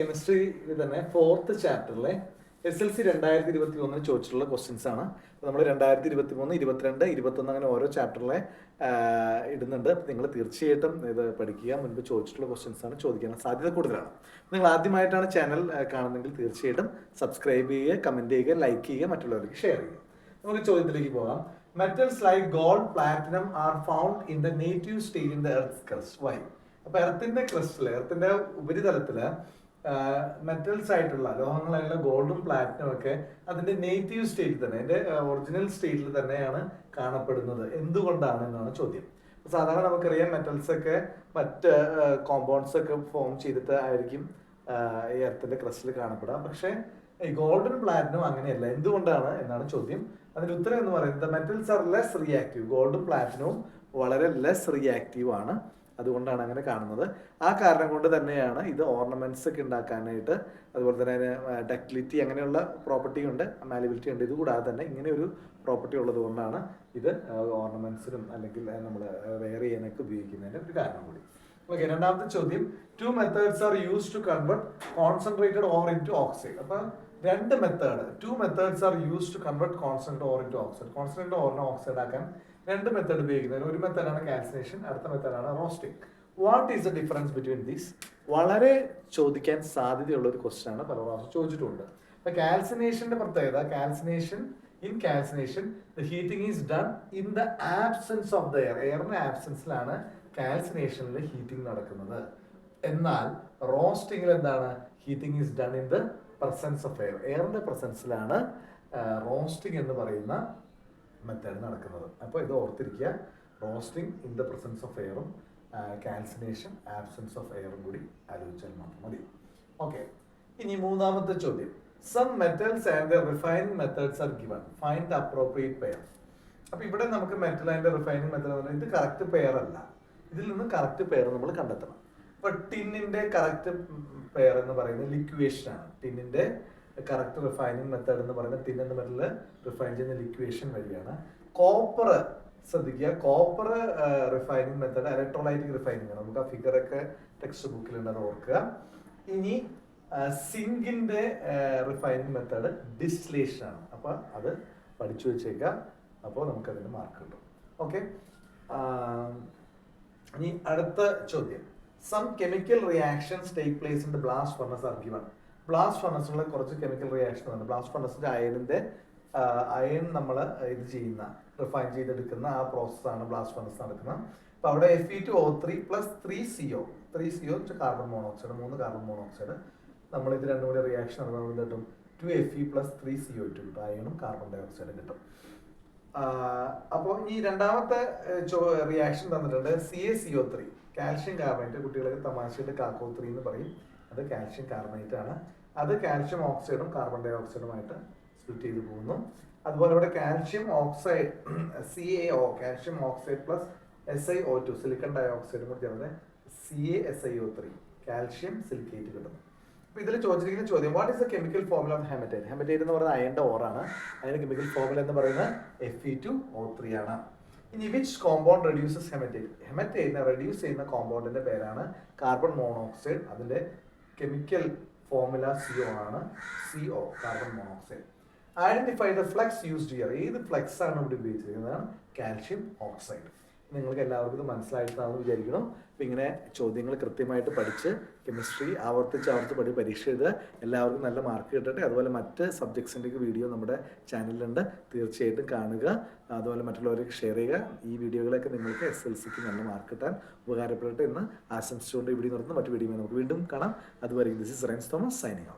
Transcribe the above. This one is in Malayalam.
കെമിസ്ട്രിയിൽ തന്നെ ഫോർത്ത് ചാപ്റ്ററിലെ എസ് എൽ സി രണ്ടായിരത്തി ഇരുപത്തി ഒന്നിന് ചോദിച്ചിട്ടുള്ള ക്വസ്റ്റ്യൻസ് ആണ്. നമ്മൾ രണ്ടായിരത്തി ഇരുപത്തി മൂന്ന് ഇരുപത്തിരണ്ട് ഇരുപത്തൊന്ന് അങ്ങനെ ഓരോ ചാപ്റ്ററിലെ ഇടുന്നുണ്ട്. നിങ്ങൾ തീർച്ചയായിട്ടും ഇത് പഠിക്കുക. മുൻപ് ചോദിച്ചിട്ടുള്ള ക്വസ്റ്റ്യൻസ് ആണ്. ചോദിക്കാൻ സാധ്യത കൂടുതലാണ്. നിങ്ങൾ ആദ്യമായിട്ടാണ് ചാനൽ കാണുന്നതെങ്കിൽ തീർച്ചയായിട്ടും സബ്സ്ക്രൈബ് ചെയ്യുക കമന്റ് ചെയ്യുക ലൈക്ക് ചെയ്യുക മറ്റുള്ളവർക്ക് ഷെയർ ചെയ്യുക. നമുക്ക് ചോദ്യത്തിലേക്ക് പോകാം. Metals like gold platinum are found in the native state in the earth crust why അപ്പൊ എർത്തിന്റെ ക്രസ്റ്റിൽ എർത്തിന്റെ ഉപരിതലത്തിൽ മെറ്റൽസ് ആയിട്ടുള്ള ലോഹങ്ങളായിട്ടുള്ള ഗോൾഡും പ്ലാറ്റിനും ഒക്കെ അതിന്റെ നേറ്റീവ് സ്റ്റേറ്റിൽ തന്നെ അതിന്റെ ഒറിജിനൽ സ്റ്റേറ്റിൽ തന്നെയാണ് കാണപ്പെടുന്നത്. എന്തുകൊണ്ടാണ് എന്നാണ് ചോദ്യം. സാധാരണ നമുക്കറിയാം മെറ്റൽസ് ഒക്കെ മറ്റ് കോമ്പൗണ്ട്സ് ഒക്കെ ഫോം ചെയ്തിട്ട് ആയിരിക്കും ഈ എർത്തിന്റെ ക്രസ്റ്റിൽ കാണപ്പെടുക. പക്ഷേ ഈ ഗോൾഡൻ പ്ലാറ്റിനും അങ്ങനെയല്ല. എന്തുകൊണ്ടാണ് എന്നാണ് ചോദ്യം. അതിന്റെ ഉത്തരം എന്ന് പറയുന്നത് മെറ്റൽസ് ആർ ലെസ് റിയാക്റ്റീവ് ഗോൾഡും പ്ലാറ്റിനവും വളരെ ലെസ് റിയാക്റ്റീവ് ആണ്. അതുകൊണ്ടാണ് അങ്ങനെ കാണുന്നത്. ആ കാരണം കൊണ്ട് തന്നെയാണ് ഇത് ഓർണമെന്റ്സ് ഒക്കെ ഉണ്ടാക്കാനായിട്ട് അതുപോലെ തന്നെ ഡക്ടിലിറ്റി അങ്ങനെയുള്ള പ്രോപ്പർട്ടി ഉണ്ട് മാലിബിലിറ്റി ഉണ്ട്. ഇത് കൂടാതെ തന്നെ ഇങ്ങനെ ഒരു പ്രോപ്പർട്ടി ഉള്ളത് കൊണ്ടാണ് ഇത് ഓർണമെന്റ്സിനും അല്ലെങ്കിൽ നമ്മൾ വെയർ ചെയ്യാനൊക്കെ ഉപയോഗിക്കുന്നതിന് ഒരു കാരണം കൂടി. ഓക്കെ രണ്ടാമത്തെ ചോദ്യം. Two methods are use to convert concentrated ore into oxide അപ്പൊ രണ്ട് method two methods are use to convert concentrate ore into oxide concentrate ഓറിനെ oxide ആക്കാൻ രണ്ട് മെത്തേഡ് ഉപയോഗിക്കുന്നത് ഒരു മെത്തേഡാണ് കാൽസിനേഷൻ അടുത്ത മെത്തേഡാണ് roasting what is the difference between these വളരെ ചോദിക്കാൻ സാധ്യതയുള്ള ഒരു ക്വസ്റ്റ്യൻ ആണ് പല പ്രാവശ്യം ചോദിച്ചിട്ടുണ്ട്. അപ്പൊ കാൽസിനേഷന്റെ പ്രത്യേകത calcination in calcination the heating is done in the absence of the air എയറിന്റെ ആബ്സെൻസിലാണ് കാൽസിനേഷനിൽ ഹീറ്റിംഗ് നടക്കുന്നത്. എന്നാൽ റോസ്റ്റിംഗിൽ എന്താണ്? Heating is done in the presence of air എയറിന്റെ പ്രസൻസിലാണ് റോസ്റ്റിംഗ് എന്ന് പറയുന്ന മെത്തേഡ് നടക്കുന്നത്. അപ്പോൾ ഇത് ഓർത്തിരിക്കുക roasting in the presence of എയറും calcination absence of എയറും കൂടി ആലോചിച്ചാൽ മാത്രം മതി. ഓക്കെ ഇനി മൂന്നാമത്തെ ചോദ്യം. Some metals and refining methods are given find the appropriate pair അപ്പോൾ ഇവിടെ നമുക്ക് മെറ്റൽ ആൻഡ് റിഫൈനിങ് മെത്തേഡ് പറഞ്ഞാൽ ഇത് കറക്റ്റ് പെയർ അല്ല. ഇതിൽ നിന്ന് കറക്റ്റ് പെയർ നമ്മൾ കണ്ടെത്തണം. അപ്പോൾ ടിന്നിന്റെ കറക്റ്റ് പെയർ എന്ന് പറയുന്നത് ലിക്വേഷൻ ആണ്. ടിന്നിന്റെ കറക്റ്റ് റിഫൈനിങ് മെത്തേഡ് എന്ന് പറയുന്നത് ടിൻ എന്ന മെറ്റലിൽ റിഫൈൻ ചെയ്യുന്ന ലിക്വേഷൻ വഴിയാണ്. കോപ്പർ ശ്രദ്ധിക്കുക. Copper refining method electrolytic refining ആണ്. നമുക്ക് ആ ഫിഗർ ഒക്കെ ടെക്സ്റ്റ് ബുക്കിൽ അത് ഓർക്കുക. ഇനി സിങ്കിന്റെ റിഫൈനിങ് മെത്തേഡ് ഡിസ്ലേഷൻ ആണ്. അപ്പൊ അത് പഠിച്ചു വെച്ചേക്കാം. അപ്പോൾ നമുക്ക് അതിന് മാർക്ക് കിട്ടും ഓക്കെ ഇനി അടുത്ത ചോദ്യം. Some chemical reactions take place in the blast furnace are given blast ഫർണസിലുള്ള കുറച്ച് കെമിക്കൽ റിയാക്ഷൻ ഉണ്ട് ബ്ലാസ്റ്റ് ഫർണസിന്റെ അയണിന്റെ അയൺ നമ്മൾ ഇത് ചെയ്യുന്ന റിഫൈൻ ചെയ്തെടുക്കുന്ന ആ പ്രോസസ്സാണ് ബ്ലാസ്റ്റ് ഫർണസ് നടക്കുന്നത്. അപ്പൊ അവിടെ F E two O three plus three C O three C O carbon monoxide മൂന്ന് കാർബൺ മോണോക്സൈഡ് നമ്മൾ ഇത് രണ്ടും കൂടി റിയാക്ഷൻ നടന്നത് കിട്ടും? Two F E plus three C O two കിട്ടും അയണും കാർബൺ ഡൈ ഓക്സൈഡും കിട്ടും. അപ്പോൾ ഈ രണ്ടാമത്തെ റിയാക്ഷൻ തന്നിട്ടുണ്ട് C A C O three calcium carbonate കുട്ടികളൊക്കെ തമാശയുടെ കാക്കോ ത്രീ എന്ന് പറയും. അത് കാൽഷ്യം കാർബണേറ്റ് ആണ്. അത് കാൽഷ്യം ഓക്സൈഡും കാർബൺ ഡൈ ഓക്സൈഡുമായിട്ട് സ്പ്ലിറ്റ് ചെയ്ത് പോകുന്നു. അതുപോലെ ഇവിടെ calcium oxide C A O calcium oxide plus S I O two silicon dye ഓക്സൈഡും കൂടി ചേർന്ന് C A S I O three calcium silicate കിട്ടുന്നു. അപ്പോൾ ഇതിൽ ചോദിച്ചിരിക്കുന്ന ചോദ്യം what is the chemical formula of hematite hematite എന്ന് പറയുന്നത് അയന്റെ ഓറാണ് അതിന്റെ കെമിക്കൽ ഫോർമുല എന്ന് പറയുന്നത് F E two O three ആണ്. ഇനി വിച്ച് കോമ്പൗണ്ട് റെഡ്യൂസസ് ഹെമറ്റൈറ്റ് ഹെമറ്റൈറ്റിനെ റെഡ്യൂസ് ചെയ്യുന്ന കോമ്പൗണ്ടിന്റെ പേരാണ് കാർബൺ മോണോക്സൈഡ് അതിന്റെ കെമിക്കൽ ഫോർമുല സി ഒ ആണ്. C O carbon monoxide identify the flux used here ഏത് ഫ്ലക്സ് ആണ് ഇവിടെ ഉപയോഗിച്ചിരിക്കുന്നത്? കാൽഷ്യം ഓക്സൈഡ് നിങ്ങൾക്ക് എല്ലാവർക്കും മനസ്സിലായിട്ടാണെന്ന് വിചാരിക്കണം അപ്പം ഇങ്ങനെ ചോദ്യങ്ങൾ കൃത്യമായിട്ട് പഠിച്ച് കെമിസ്ട്രി ആവർത്തിച്ച് ആവർത്തിച്ച് പഠി പരീക്ഷ എഴുതുക. എല്ലാവർക്കും നല്ല മാർക്ക് കിട്ടട്ടെ. അതുപോലെ മറ്റ് സബ്ജക്ട്സിന്റെയൊക്കെ വീഡിയോ നമ്മുടെ ചാനലിലുണ്ട് തീർച്ചയായിട്ടും കാണുക. അതുപോലെ മറ്റുള്ളവർക്ക് ഷെയർ ചെയ്യുക. ഈ വീഡിയോകളൊക്കെ നിങ്ങൾക്ക് എസ് എൽ സിക്ക് നല്ല മാർക്ക് കിട്ടാൻ ഉപകാരപ്പെടട്ടെ എന്ന് ആശംസിച്ചുകൊണ്ട് ഇവിടെ നിർത്തുന്നു. മറ്റു വീഡിയോ നമുക്ക് വീണ്ടും കാണാം. അതുവരെ this is Rains Thomas signing